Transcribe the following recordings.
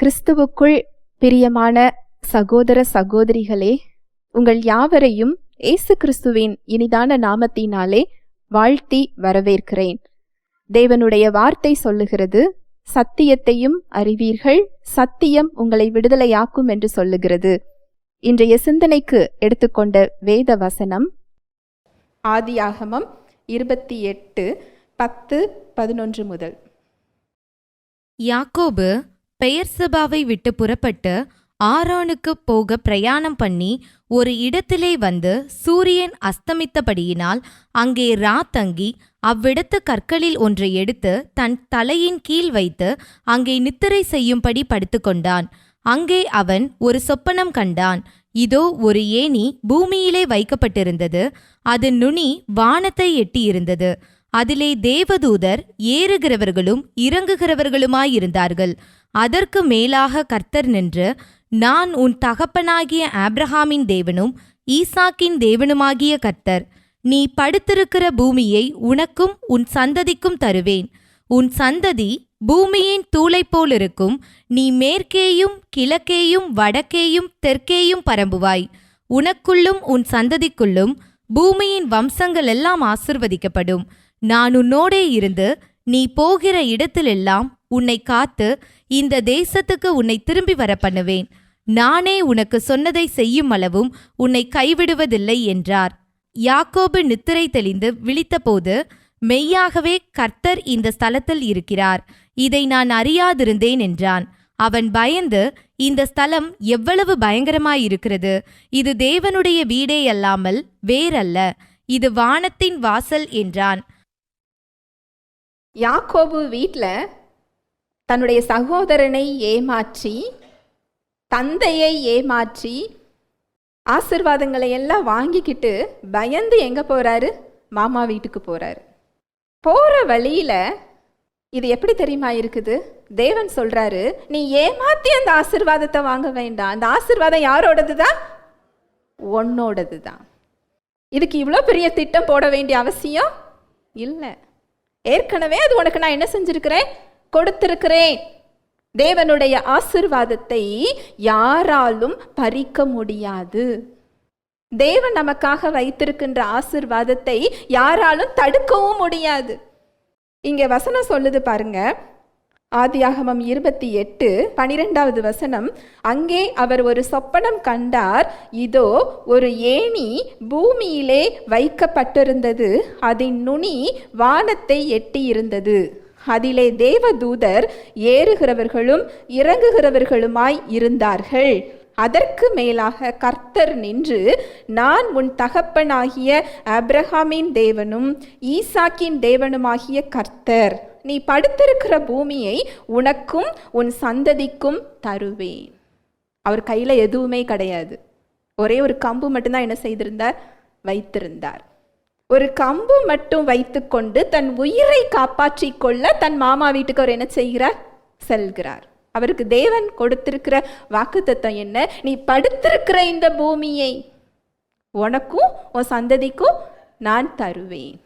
கிறிஸ்துவுக்குள் பிரியமான சகோதர சகோதரிகளே உங்கள் யாவரையும் இயேசு கிறிஸ்துவின் இனிதான நாமத்தினாலே வாழ்த்தி வரவேற்கிறேன். தேவனுடைய வார்த்தை சொல்லுகிறது சத்தியத்தையும் அறிவீர்கள் சத்தியம் உங்களை விடுதலையாக்கும் என்று சொல்லுகிறது. இன்றைய சிந்தனைக்கு எடுத்துக்கொண்ட வேத வசனம் ஆதியாகமம் இருபத்தி எட்டு பத்து பதினொன்று முதல். யாக்கோபு பெயர்சபாவை விட்டு புறப்பட்டு ஆரோனுக்கு போக பிரயாணம் பண்ணி ஒரு இடத்திலே வந்து சூரியன் அஸ்தமித்தபடியினால் அங்கே ரா தங்கி அவ்விடத்து கற்களில் ஒன்றை எடுத்து தன் தலையின் கீழ் வைத்து அங்கே நித்திரை செய்யும்படி படுத்துக்கொண்டான் அங்கே அவன் ஒரு சொப்பனம் கண்டான். இதோ ஒரு ஏணி பூமியிலே வைக்கப்பட்டிருந்தது. அது நுனி வானத்தை எட்டியிருந்தது. அதிலே தேவதூதர் ஏறுகிறவர்களும் இறங்குகிறவர்களுமாயிருந்தார்கள். அதற்கு மேலாக கர்த்தர் நின்று நான் உன் தகப்பனாகிய ஆப்ரஹாமின் தேவனும் ஈசாக்கின் தேவனுமாகிய கர்த்தர் நீ படுத்திருக்கிற பூமியை உனக்கும் உன் சந்ததிக்கும் தருவேன். உன் சந்ததி பூமியின் தூளைப் போலிருக்கும் நீ மேற்கேயும் கிழக்கேயும் வடக்கேயும் தெற்கேயும் பரம்புவாய். உனக்குள்ளும் உன் சந்ததிக்குள்ளும் பூமியின் வம்சங்கள் எல்லாம் ஆசிர்வதிக்கப்படும். நான் உன்னோடே இருந்து நீ போகிற இடத்திலெல்லாம் உன்னை காத்து இந்த தேசத்துக்கு உன்னை திரும்பி வர பண்ணுவேன் நானே உனக்கு சொன்னதை செய்யும் அளவும் உன்னை கைவிடுவதில்லை என்றார். யாக்கோபு நித்திரை தெளிந்து விழித்தபோது மெய்யாகவே கர்த்தர் இந்த ஸ்தலத்தில் இருக்கிறார். இதை நான் அறியாதிருந்தேன் என்றான். அவன் பயந்து இந்த ஸ்தலம் எவ்வளவு பயங்கரமாயிருக்கிறது. இது தேவனுடைய வீடே அல்லாமல் வேறல்ல. இது வானத்தின் வாசல் என்றான். யாக்கோபு வீட்டில் தன்னுடைய சகோதரனை ஏமாற்றி தந்தையை ஏமாற்றி ஆசிர்வாதங்களை எல்லாம் வாங்கிக்கிட்டு பயந்து எங்கே போகிறாரு மாமா வீட்டுக்கு போகிறாரு போகிற வழியில் இது எப்படி தெரியுமா இருக்குது? தேவன் சொல்கிறாரு நீ ஏமாத்தி அந்த ஆசிர்வாதத்தை வாங்க வேண்டாம். அந்த ஆசிர்வாதம் யாரோடது தான் உன்னோடது தான் இதுக்கு இவ்வளோ பெரிய திட்டம் போட வேண்டிய அவசியம்? இல்லை. ஏற்கனவே அது உனக்கு நான் என்ன செஞ்சுருக்கிறேன்? கொடுத்திருக்கிறேன். தேவனுடைய ஆசிர்வாதத்தை யாராலும் பறிக்க முடியாது. தேவன் நமக்காக வைத்திருக்கின்ற ஆசிர்வாதத்தை யாராலும் தடுக்கவும் முடியாது. இங்கே வசனம் சொல்லுது பாருங்க. ஆதியாகமம் இருபத்தி எட்டு பனிரெண்டாவது வசனம். அங்கே அவர் ஒரு சொப்பனம் கண்டார். இதோ ஒரு ஏணி பூமியிலே வைக்கப்பட்டிருந்தது. அதன் நுனி வானத்தை எட்டியிருந்தது. அதிலே தேவதூதர் ஏறுகிறவர்களும் இறங்குகிறவர்களுமாய் இருந்தார்கள். அதற்கு மேலாக கர்த்தர் நின்று நான் உன் தகப்பனாகிய அப்ரஹாமின் தேவனும் ஈசாக்கின் தேவனுமாகிய கர்த்தர். நீ படுத்திருக்கிற பூமியை உனக்கும் உன் சந்ததிக்கும் தருவேன். அவர் கையில் எதுவுமே கிடையாது. ஒரே ஒரு கம்பு மட்டும்தான் என்ன செய்திருந்தார்? வைத்திருந்தார். ஒரு கம்பு மட்டும் வைத்துக்கொண்டு தன் உயிரை காப்பாற்றிக் கொள்ள தன் மாமா வீட்டுக்கு அவர் என்ன செய்கிறார்? செல்கிறார். அவருக்கு தேவன் கொடுத்திருக்கிற வாக்குத்தத்தம் என்ன? நீ படுத்திருக்கிற இந்த பூமியை உனக்கும் உன் சந்ததிக்கும் நான் தருவேன்.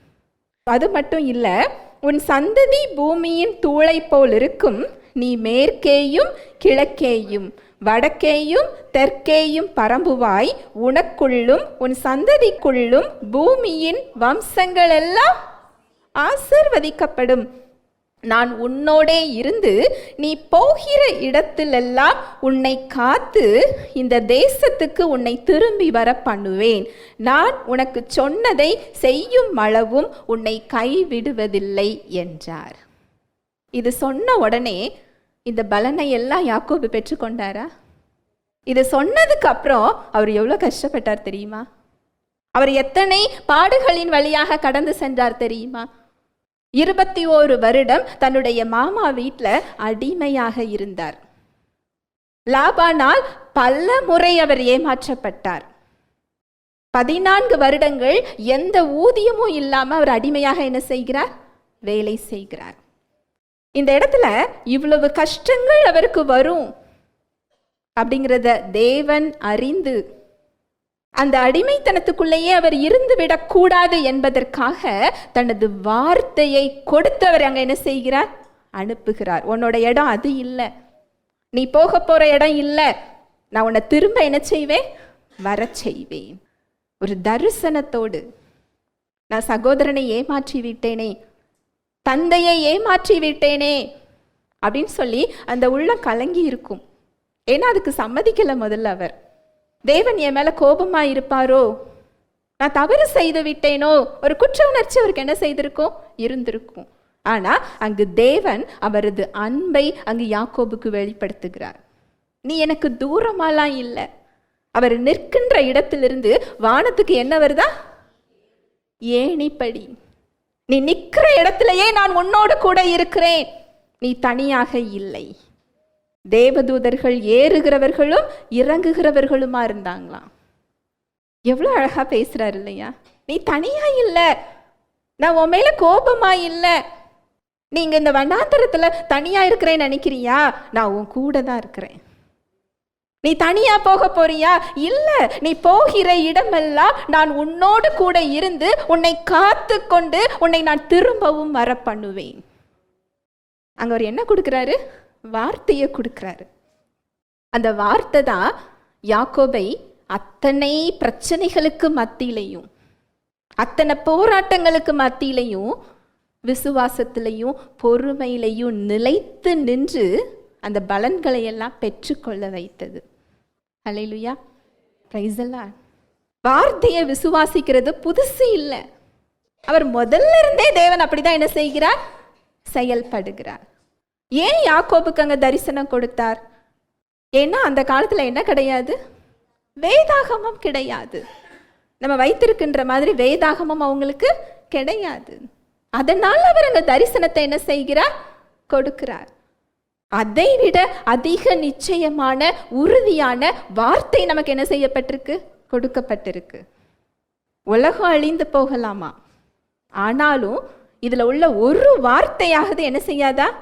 அது மட்டும் இல்லை உன் சந்ததி பூமியின் தூளை போல் இருக்கும் நீ மேற்கேயும் கிழக்கேயும் வடக்கேயும் தெற்கேயும் பரம்புவாய் உனக்குள்ளும் உன் சந்ததிக்குள்ளும் பூமியின் வம்சங்களெல்லாம் ஆசிர்வதிக்கப்படும். நான் உன்னோடே இருந்து நீ போகிற இடத்திலெல்லாம் உன்னை காத்து இந்த தேசத்துக்கு உன்னை திரும்பி வர பண்ணுவேன் நான் உனக்கு சொன்னதை செய்யும் அளவும் உன்னை கைவிடுவதில்லை என்றார். இது சொன்ன உடனே இந்த பலனை எல்லாம் யாக்கோபு பெற்றுக்கொண்டாரா? இதை சொன்னதுக்கு அப்புறம் அவர் எவ்வளோ கஷ்டப்பட்டார் தெரியுமா? அவர் எத்தனை பாடுகளின் வழியாக கடந்து சென்றார் தெரியுமா? இருபத்தி ஓரு வருடம் தன்னுடைய மாமா வீட்டில் அடிமையாக இருந்தார். லாபானால் பல முறை அவர் ஏமாற்றப்பட்டார். பதினான்கு வருடங்கள் எந்த ஊதியமும் இல்லாமல் அவர் அடிமையாக என்ன செய்கிறார்? வேலை செய்கிறார். இந்த இடத்துல இவ்வளவு கஷ்டங்கள் அவருக்கு வரும் அப்படிங்கிறத தேவன் அறிந்து அந்த அடிமைத்தனத்துக்குள்ளேயே அவர் இருந்து விடக்கூடாது என்பதற்காக தனது வார்த்தையை கொடுத்து அவர் அங்கே என்ன செய்கிறார்? அனுப்புகிறார். உன்னோட இடம் அது இல்லை. நீ போக போற இடம் இல்லை. நான் உன்னை திரும்ப என்ன செய்வேன்? வர செய்வேன். ஒரு தரிசனத்தோடு நான் சகோதரனை ஏமாற்றி விட்டேனே தந்தையை ஏமாற்றி விட்டேனே அப்படின்னு சொல்லி அந்த உள்ளம் கலங்கி இருக்கும். ஏன்னா அதுக்கு சம்மதிக்கலை முதல்ல அவர். தேவன் என் மேலே கோபமாக இருப்பாரோ நான் தவறு செய்து விட்டேனோ? ஒரு குற்ற உணர்ச்சி அவருக்கு என்ன செய்திருக்கும்? இருந்திருக்கும். ஆனால் அங்கு தேவன் அவரது அன்பை அங்கு யாக்கோபுக்கு வெளிப்படுத்துகிறார். நீ எனக்கு தூரமாலாம் இல்லை. அவர் நிற்கின்ற இடத்திலிருந்து வானத்துக்கு என்ன வருதா? ஏணிப்படி. நீ நிற்கிற இடத்திலேயே நான் உன்னோடு கூட இருக்கிறேன். நீ தனியாக இல்லை. தேவதூதர்கள் ஏறுகிறவர்களும் இறங்குகிறவர்களுமா இருந்தாங்களாம் எவ்வளோ அழகாக பேசுகிறாரு இல்லையா? நீ தனியா இல்லை. நான் உன் மேலே கோபமா இல்லை. நீங்கள் இந்த வண்ணாந்தரத்துல தனியாக இருக்கிறேன்னு நினைக்கிறியா? நான் உன் கூட தான் இருக்கிறேன். நீ தனியா போக போறியா? இல்ல நீ போகிற இடமெல்லாம் நான் உன்னோடு கூட இருந்து உன்னை காத்து கொண்டு உன்னை நான் திரும்பவும் வர பண்ணுவேன் அங்க அவர் என்ன கொடுக்குறாரு? வார்த்தையை கொடுக்குறாரு. அந்த வார்த்தை தான் யாக்கோபை அத்தனை பிரச்சனைகளுக்கு மத்தியிலையும் அத்தனை போராட்டங்களுக்கு மத்தியிலையும் விசுவாசத்திலையும் பொறுமையிலையும் நிலைத்து நின்று அந்த பலன்களை எல்லாம் பெற்றுக்கொள்ள வைத்தது. அலையிலுயா எல்லாம் வார்த்தையை விசுவாசிக்கிறது புதுசு இல்லை. அவர் முதல்ல இருந்தே தேவன் அப்படிதான் என்ன செய்கிறார்? செயல்படுகிறார். ஏன் யாக்கோபுக்கு அங்கே தரிசனம் கொடுத்தார்? ஏன்னா அந்த காலத்தில் என்ன கிடையாது? வேதாகமம் கிடையாது. நம்ம வைத்திருக்கின்ற மாதிரி வேதாகமம் அவங்களுக்கு கிடையாது. அதனால் அவர் அங்கே தரிசனத்தை என்ன செய்கிறார்? கொடுக்கிறார். அதை விட அதிக நிச்சயமான உறுதியான வார்த்தை நமக்கு என்ன செய்யப்பட்டிருக்கு? கொடுக்கப்பட்டிருக்கு. உலகம் அழிந்து போகலாமா? ஆனாலும் இதில் உள்ள ஒரு வார்த்தையாவது என்ன செய்யாதா?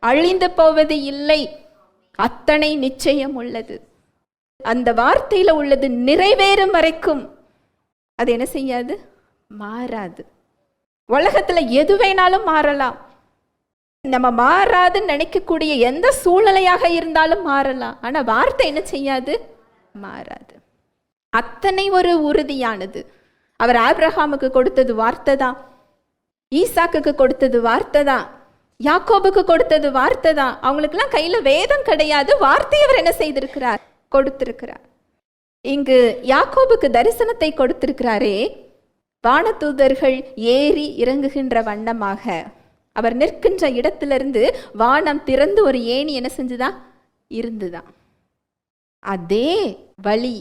அழிந்து போவது இல்லை. அத்தனை நிச்சயம் உள்ளது. அந்த வார்த்தையில் உள்ளது நிறைவேறும் வரைக்கும் அது என்ன செய்யாது? மாறாது. உலகத்தில் எது வேணாலும் மாறலாம். நம்ம மாறாதுன்னு நினைக்கக்கூடிய எந்த சூழ்நிலையாக இருந்தாலும் மாறலாம். ஆனால் வார்த்தை என்ன செய்யாது? மாறாது. அத்தனை ஒரு உறுதியானது. அவர் ஆப்ரஹாமுக்கு கொடுத்தது வார்த்தை தான். ஈசாக்குக்கு கொடுத்தது வார்த்தை தான். யாக்கோபுக்கு கொடுத்தது வார்த்தை தான். அவங்களுக்கெல்லாம் கையில் வேதம் கிடையாது. வார்த்தை அவர் என்ன செய்திருக்கிறார்? கொடுத்திருக்கிறார். இங்கு யாக்கோபுக்கு தரிசனத்தை கொடுத்திருக்கிறாரே. வானதூதர்கள் ஏறி இறங்குகின்ற வண்ணமாக. அவர் நிற்கின்ற இடத்திலிருந்து வானம் திறந்து ஒரு ஏணி என்ன செஞ்சுதான் இருந்துதான் அதே வழி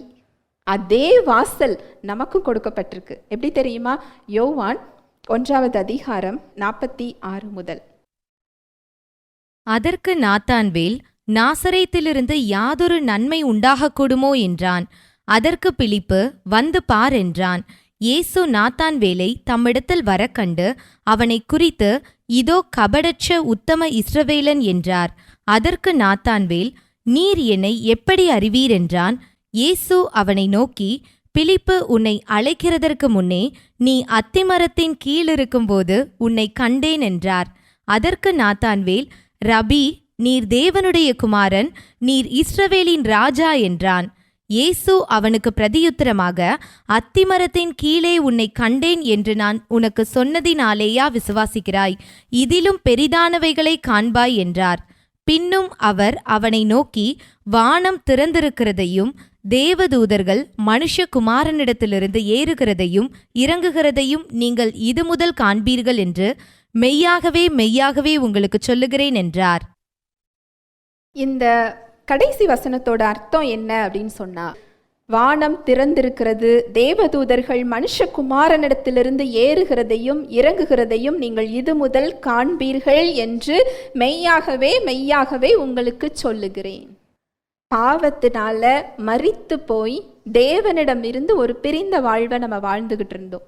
அதே வாசல் நமக்கும் கொடுக்கப்பட்டிருக்கு. எப்படி தெரியுமா? யோவான் ஒன்றாவது அதிகாரம் நாற்பத்தி ஆறு முதல். அதற்கு நாத்தான்வேல் நாசரேத்திலிருந்து யாதொரு நன்மை உண்டாகக்கூடுமோ என்றான். அதற்கு பிலிப்பு வந்து பார் என்றான். இயேசு நாத்தான்வேலை தம்மிடத்தில் வர கண்டு அவனைக் குறித்து இதோ கபடற்ற உத்தம இஸ்ரவேலன் என்றார். அதற்கு நாத்தான்வேல் நீர் என்னை எப்படி அறிவீர்? என்றான். இயேசு அவனை நோக்கி பிலிப்பு உன்னை அழைக்கிறதற்கு முன்னே நீ அத்திமரத்தின் கீழிருக்கும்போது உன்னை கண்டேன் என்றார். அதற்கு நாத்தான்வேல் ரபி நீர் தேவனுடைய குமாரன் நீர் இஸ்ரவேலின் ராஜா என்றான். இயேசு அவனுக்கு பிரதியுத்தரமாக அத்திமரத்தின் கீழே உன்னை கண்டேன் என்று நான் உனக்கு சொன்னதினாலேயா விசுவாசிக்கிறாய்? இதிலும் பெரிதானவைகளை காண்பாய் என்றார். பின்னும் அவர் அவனை நோக்கி வானம் திறந்திருக்கிறதையும் தேவதூதர்கள் மனுஷகுமாரனிடத்திலிருந்து ஏறுகிறதையும் இறங்குகிறதையும் நீங்கள் இது முதல் காண்பீர்கள் என்று மெய்யாகவே மெய்யாகவே உங்களுக்கு சொல்லுகிறேன் என்றார். இந்த கடைசி வசனத்தோட அர்த்தம் என்ன அப்படின்னு சொன்னா வானம் திறந்திருக்கிறது தேவதூதர்கள் மனுஷகுமாரனிடத்திலிருந்து ஏறுகிறதையும் இறங்குகிறதையும் நீங்கள் இது முதல் காண்பீர்கள் என்று மெய்யாகவே மெய்யாகவே உங்களுக்கு சொல்லுகிறேன். பாவத்தினால மறித்து போய் தேவனிடம் இருந்து ஒரு பிரிந்த வாழ்வை நம்ம வாழ்ந்துகிட்டு இருந்தோம்.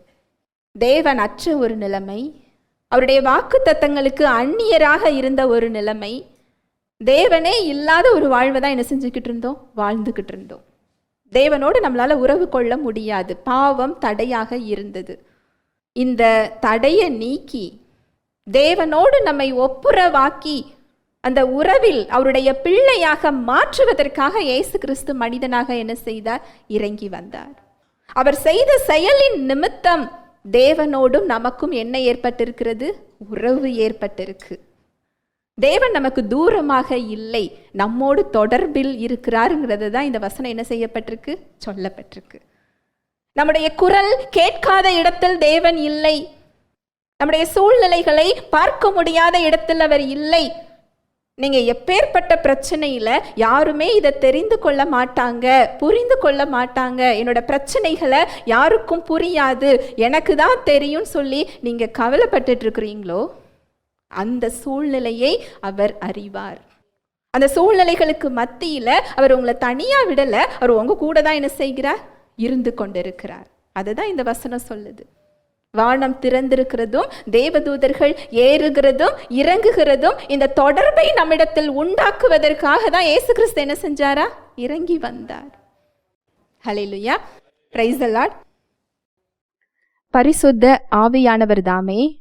தேவன் அற்ற ஒரு நிலைமை அவருடைய வாக்கு தத்தங்களுக்கு அந்நியராக இருந்த ஒரு நிலைமை தேவனே இல்லாத ஒரு வாழ்வை தான் என்ன செஞ்சுக்கிட்டு இருந்தோம்? வாழ்ந்துக்கிட்டு இருந்தோம். தேவனோடு நம்மளால் உறவு கொள்ள முடியாது. பாவம் தடையாக இருந்தது. இந்த தடையை நீக்கி தேவனோடு நம்மை ஒப்புரவாக்கி அந்த உறவில் அவருடைய பிள்ளையாக மாற்றுவதற்காக இயேசு கிறிஸ்து மனிதனாக என்ன செய்தார்? இறங்கி வந்தார். அவர் செய்த செயலின் நிமித்தம் தேவனோடும் நமக்கும் என்ன ஏற்பட்டிருக்கிறது? உறவு ஏற்பட்டிருக்கு. தேவன் நமக்கு தூரமாக இல்லை நம்மோடு தொடர்பில் இருக்கிறாருங்கிறது தான் இந்த வசனம் என்ன செய்யப்பட்டிருக்கு? சொல்லப்பட்டிருக்கு. நம்முடைய குரல் கேட்காத இடத்தில் தேவன் இல்லை. நம்முடைய சூழ்நிலைகளை பார்க்க முடியாத இடத்தில் அவர் இல்லை. நீங்க எப்பேற்பட்ட பிரச்சனையில யாருமே இதை தெரிந்து கொள்ள மாட்டாங்க புரிந்து கொள்ள மாட்டாங்க. என்னோட பிரச்சனைகளை யாருக்கும் புரியாது. எனக்கு தான் தெரியும் சொல்லி நீங்க கவலைப்பட்டுட்டு இருக்கிறீங்களோ? அந்த சூழ்நிலையை அவர் அறிவார். அந்த சூழ்நிலைகளுக்கு மத்தியில் அவர் உங்களை தனியாக விடலை அவர் உங்கள் கூட தான் என்ன செய்கிறார்? இருந்து கொண்டிருக்கிறார். அதுதான் இந்த வசனம் சொல்லுது. வானம் திறந்திருக்கிறதும் தேவதூதர்கள் ஏறுகிறதும் இறங்குகிறதும் இந்த தொடர்பை நம்மிடத்தில் உண்டாக்குவதற்காக தான் இயேசு கிறிஸ்து என்ன செஞ்சாரா? இறங்கி வந்தார். ஹalleluya பிரைஸ் லார்ட் பரிசுத்த ஆவியானவர் தாமே